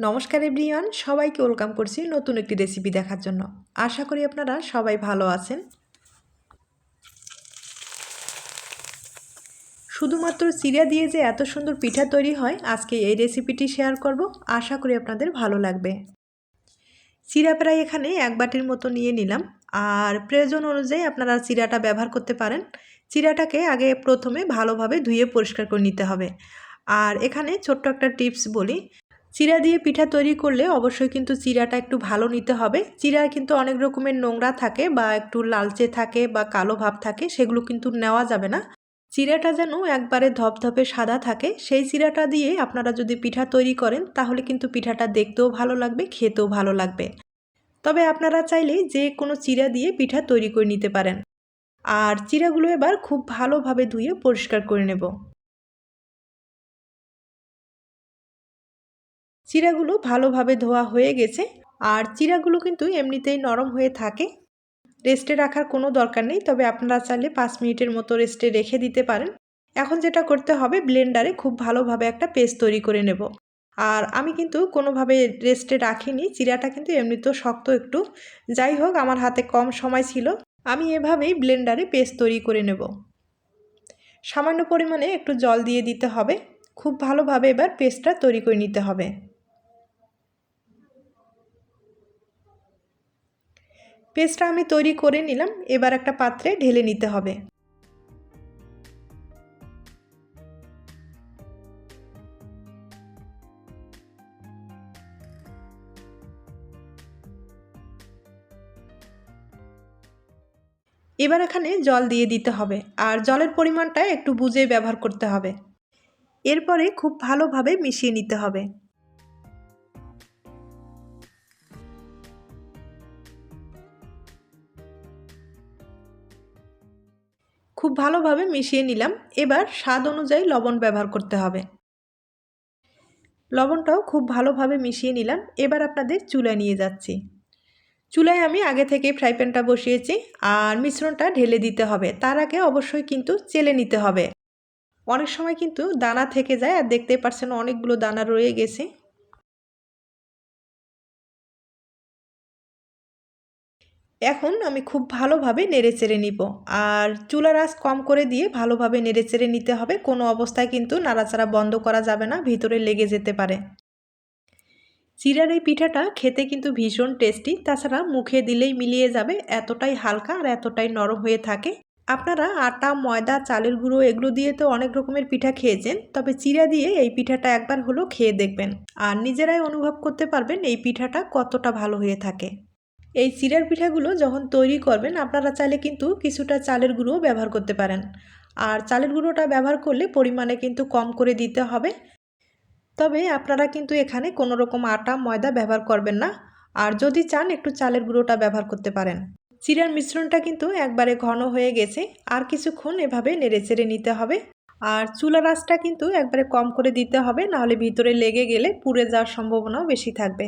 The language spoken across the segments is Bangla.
নমস্কার এভরিওয়ান, সবাইকে ওয়েলকাম করছি নতুন একটি রেসিপি দেখার জন্য। আশা করি আপনারা সবাই ভালো আছেন। শুধুমাত্র চিরা দিয়ে যে এত সুন্দর পিঠা তৈরি হয়, আজকে এই রেসিপিটি শেয়ার করব। আশা করি আপনাদের ভালো লাগবে। চিরা প্রায় এখানে এক বাটির মতো নিয়ে নিলাম। আর প্রয়োজন অনুযায়ী আপনারা চিরাটা ব্যবহার করতে পারেন। চিরাটাকে আগে প্রথমে ভালোভাবে ধুয়ে পরিষ্কার করে নিতে হবে। আর এখানে ছোট্ট একটা টিপস বলি। চিরা দিয়ে পিঠা তৈরি করলে অবশ্যই কিন্তু চিরাটা একটু ভালো নিতে হবে। চিরা কিন্তু অনেক রকমের নোংরা থাকে বা একটু লালচে থাকে বা কালো ভাব থাকে, সেগুলো কিন্তু নেওয়া যাবে না। চিরাটা যেন একবারে ধপধপে সাদা থাকে, সেই চিরাটা দিয়ে আপনারা যদি পিঠা তৈরি করেন, তাহলে কিন্তু পিঠাটা দেখতেও ভালো লাগবে, খেতেও ভালো লাগবে। তবে আপনারা চাইলে যে কোনো চিরা দিয়ে পিঠা তৈরি করে নিতে পারেন। আর চিরাগুলো এবার খুব ভালোভাবে ধুয়ে পরিষ্কার করে নেব। চিরাগুলো ভালোভাবে ধোয়া হয়ে গেছে, আর চিরাগুলো কিন্তু এমনিতেই নরম হয়ে থাকে। রেস্টে রাখার কোনো দরকার নেই, তবে আপনারা চাইলে পাঁচ মিনিটের মতো রেস্টে রেখে দিতে পারেন। এখন যেটা করতে হবে, ব্লেন্ডারে খুব ভালোভাবে একটা পেস্ট তৈরি করে নেব। আর আমি কিন্তু কোনোভাবে রেস্টে রাখিনি, চিরাটা কিন্তু এমনিতেও শক্ত একটু। যাই হোক, আমার হাতে কম সময় ছিল, আমি এভাবেই ব্লেন্ডারে পেস্ট তৈরি করে নেব। সামান্য পরিমাণে একটু জল দিয়ে দিতে হবে, খুব ভালোভাবে এবার পেস্টটা তৈরি করে নিতে হবে। পেস্টটা আমি তৈরি করে নিলাম। এবার একটা পাত্রে ঢেলে নিতে হবে। এবার এখানে জল দিয়ে দিতে হবে আর জলের পরিমাণটা একটু বুঝে ব্যবহার করতে হবে। এরপরে খুব ভালোভাবে মিশিয়ে নিতে হবে। খুব ভালোভাবে মিশিয়ে নিলাম। এবার স্বাদ অনুযায়ী লবণ ব্যবহার করতে হবে। লবণটাও খুব ভালোভাবে মিশিয়ে নিলাম। এবার আপনাদের চুলায় নিয়ে যাচ্ছি। চুলায় আমি আগে থেকে ফ্রাই প্যানটা বসিয়েছি আর মিশ্রণটা ঢেলে দিতে হবে। তার আগে অবশ্যই কিন্তু চেলে নিতে হবে। অনেক সময় কিন্তু দানা থেকে যায় আর দেখতে পাচ্ছেন অনেকগুলো দানা রয়ে গেছে। এখন আমি খুব ভালোভাবে নেড়ে চেড়ে নিব। আর চুলার আঁচ কম করে দিয়ে ভালোভাবে নেড়ে চেড়ে নিতে হবে। কোনো অবস্থায় কিন্তু নাড়াচাড়া বন্ধ করা যাবে না, ভিতরে লেগে যেতে পারে। চিরার এই পিঠাটা খেতে কিন্তু ভীষণ টেস্টি, তাছাড়া মুখে দিলেই মিলিয়ে যাবে, এতটাই হালকা আর এতটাই নরম হয়ে থাকে। আপনারা আটা, ময়দা, চালের গুঁড়ো এগুলো দিয়ে তো অনেক রকমের পিঠা খেয়েছেন, তবে চিরা দিয়ে এই পিঠাটা একবার হলেও খেয়ে দেখবেন। আর নিজেরাই অনুভব করতে পারবেন এই পিঠাটা কতটা ভালো হয়ে থাকে। এই চিরার পিঠাগুলো যখন তৈরি করবেন, আপনারা চাইলে কিন্তু কিছুটা চালের গুঁড়োও ব্যবহার করতে পারেন। আর চালের গুঁড়োটা ব্যবহার করলে পরিমাণে কিন্তু কম করে দিতে হবে। তবে আপনারা কিন্তু এখানে কোনো রকম আটা, ময়দা ব্যবহার করবেন না। আর যদি চান, একটু চালের গুঁড়োটা ব্যবহার করতে পারেন। চিরার মিশ্রণটা কিন্তু একবারে ঘন হয়ে গেছে। আর কিছুক্ষণ এভাবে নেড়ে চেড়ে নিতে হবে। আর চুলা রাসটা কিন্তু একবারে কম করে দিতে হবে, নাহলে ভিতরে লেগে গেলে পুড়ে যাওয়ার সম্ভাবনাও বেশি থাকবে।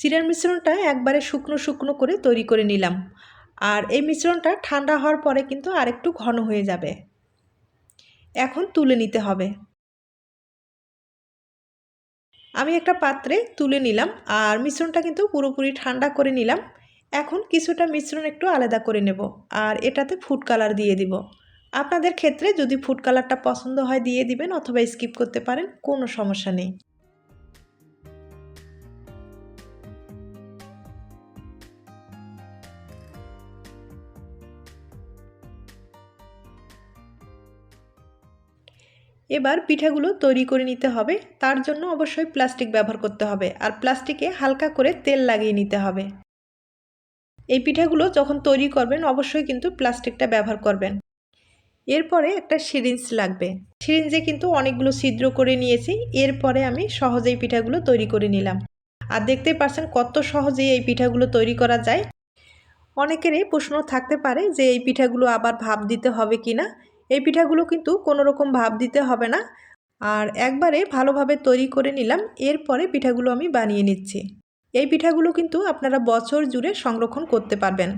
চিরার মিশ্রণটা একবারে শুকনো শুকনো করে তৈরি করে নিলাম। আর এই মিশ্রণটা ঠান্ডা হওয়ার পরে কিন্তু আরেকটু ঘন হয়ে যাবে। এখন তুলে নিতে হবে। আমি একটা পাত্রে তুলে নিলাম আর মিশ্রণটা কিন্তু পুরোপুরি ঠান্ডা করে নিলাম। এখন কিছুটা মিশ্রণ একটু আলাদা করে নেব আর এটাতে ফুড কালার দিয়ে দিব। আপনাদের ক্ষেত্রে যদি ফুড কালারটা পছন্দ হয় দিয়ে দিবেন অথবা স্কিপ করতে পারেন, কোনো সমস্যা নেই। এবার পিঠাগুলো তৈরি করে নিতে হবে। তার জন্য অবশ্যই প্লাস্টিক ব্যবহার করতে হবে আর প্লাস্টিকে হালকা করে তেল লাগিয়ে নিতে হবে। এই পিঠাগুলো যখন তৈরি করবেন অবশ্যই কিন্তু প্লাস্টিকটা ব্যবহার করবেন। এরপরে একটা সিরিঞ্জ লাগবে। সিরিঞ্জে কিন্তু অনেকগুলো ছিদ্র করে নিয়েছি। এরপরে আমি সহজেই পিঠাগুলো তৈরি করে নিলাম। আর দেখতেই পারছেন কত সহজেই এই পিঠাগুলো তৈরি করা যায়। অনেকেরই প্রশ্ন থাকতে পারে যে এই পিঠাগুলো আবার ভাব দিতে হবে কি না এই পিঠাগুলো কিন্তু কোনো রকম ভাব দিতে হবে না। আর একবারে ভালোভাবে তৈরি করে নিলাম, এরপরে পিঠাগুলো আমি বানিয়ে নিচ্ছি। এই পিঠাগুলো কিন্তু আপনারা বছর জুড়ে সংরক্ষণ করতে পারবেন।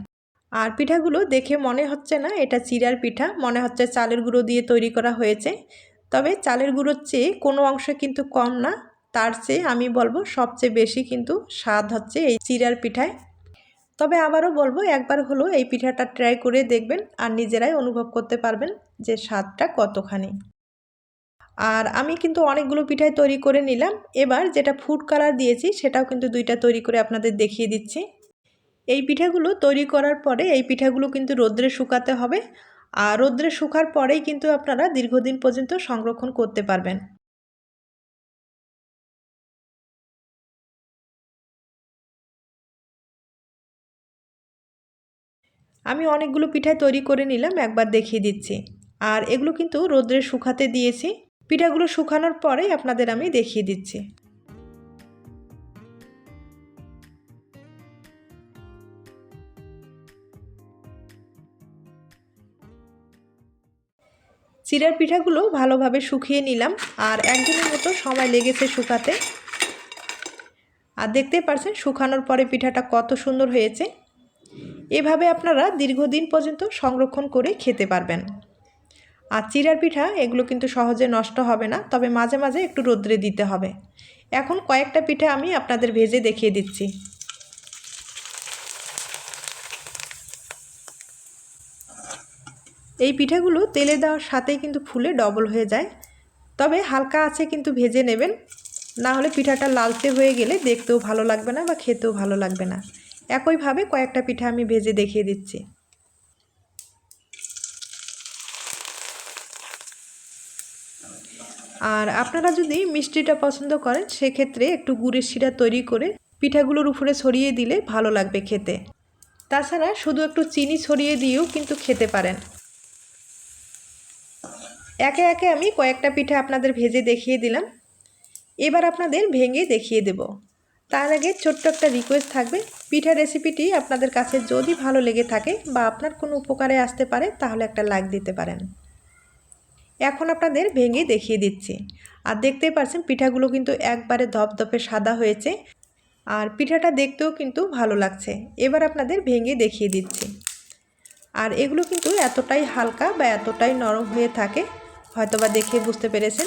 আর পিঠাগুলো দেখে মনে হচ্ছে না এটা চিরার পিঠা, মনে হচ্ছে চালের গুঁড়ো দিয়ে তৈরি করা হয়েছে। তবে চালের গুঁড়োর চেয়ে কোনো অংশে কিন্তু কম না, তার চেয়ে আমি বলব সবচেয়ে বেশি কিন্তু স্বাদ হচ্ছে এই চিরার পিঠায়। তবে আবারও বলব, একবার হলো এই পিঠাটা ট্রাই করে দেখবেন আর নিজেরাই অনুভব করতে পারবেন যে স্বাদটা কতখানি। আর আমি কিন্তু অনেকগুলো পিঠাই তৈরি করে নিলাম। এবার যেটা ফুড কালার দিয়েছি সেটাও কিন্তু দুইটা তৈরি করে আপনাদের দেখিয়ে দিচ্ছি। এই পিঠাগুলো তৈরি করার পরে এই পিঠাগুলো কিন্তু রোদ্রে শুকাতে হবে। আর রোদ্রে শুকার পরেই কিন্তু আপনারা দীর্ঘদিন পর্যন্ত সংরক্ষণ করতে পারবেন। আমি অনেকগুলো পিঠাই তৈরি করে নিলাম, একবার দেখিয়ে দিচ্ছি। আর এগুলো কিন্তু রোদ্রে শুকাতে দিয়েছি। পিঠাগুলো শুকানোর পরেই আপনাদের আমি দেখিয়ে দিচ্ছি। চিরার পিঠাগুলো ভালোভাবে শুকিয়ে নিলাম, আর একদিনের মতো সময় লেগেছে শুকাতে। আর দেখতে পারছেন, শুকানোর পরে পিঠাটা কত সুন্দর হয়েছে। এভাবে আপনারা দীর্ঘদিন পর্যন্ত সংরক্ষণ করে খেতে পারবেন। আর চিরার পিঠা, এগুলো কিন্তু সহজে নষ্ট হবে না, তবে মাঝে মাঝে একটু রোদ্রে দিতে হবে। এখন কয়েকটা পিঠা আমি আপনাদের ভেজে দেখিয়ে দিচ্ছি। এই পিঠাগুলো তেলে দেওয়ার সাথেই কিন্তু ফুলে ডবল হয়ে যায়। তবে হালকা আছে কিন্তু ভেজে নেবেন। না হলে পিঠাটা লালচে হয়ে গেলে দেখতেও ভালো লাগবে না বা খেতেও ভালো লাগবে না। একইভাবে কয়েকটা পিঠা আমি ভেজে দেখিয়ে দিচ্ছি। আর আপনারা যদি মিষ্টিটা পছন্দ করেন, সেক্ষেত্রে একটু গুড়ের শিরা তৈরি করে পিঠাগুলোর উপরে ছড়িয়ে দিলে ভালো লাগবে খেতে। তাছাড়া শুধু একটু চিনি ছড়িয়ে দিয়েও কিন্তু খেতে পারেন। একে একে আমি কয়েকটা পিঠা আপনাদের ভেজে দেখিয়ে দিলাম। এবার আপনাদের ভেঙে দেখিয়ে দেব। তার আগে ছোট্ট একটা রিকোয়েস্ট থাকবে। পিঠা রেসিপিটি আপনাদের কাছে যদি ভালো লেগে থাকে বা আপনার কোনো উপকারে আসতে পারে, তাহলে একটা লাইক দিতে পারেন। এখন আপনাদের ভেঙে দেখিয়ে দিচ্ছি। আর দেখতেই পারছেন, পিঠাগুলো কিন্তু একবারে ধপধপে সাদা হয়েছে। আর পিঠাটা দেখতেও কিন্তু ভালো লাগছে। এবার আপনাদের ভেঙে দেখিয়ে দিচ্ছি। আর এগুলো কিন্তু এতটাই হালকা বা এতটাই নরম হয়ে থাকে, হয়তোবা দেখে বুঝতে পেরেছেন।